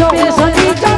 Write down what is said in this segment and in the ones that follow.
નો પેસની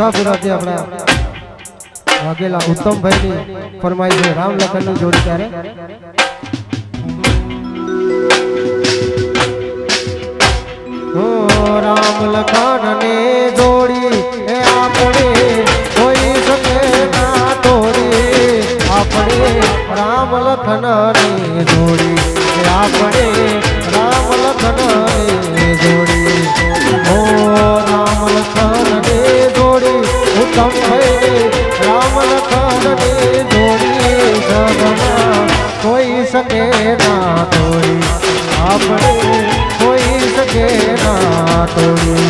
મુસાફિરોથી આપણા વાઘેલા ઉત્તમભાઈની ફરમાઈશ રામ લખનનું જોડી ત્યારે રામ લખાણ ને જોડી એ આપણે કોઈ શકે ના તોડી. આપણે રામ લખન શકે ના તોરી આપણે કોઈ શકે ના તોરી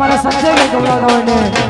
અમારા સંજયભાઈ ગવડાવતા ને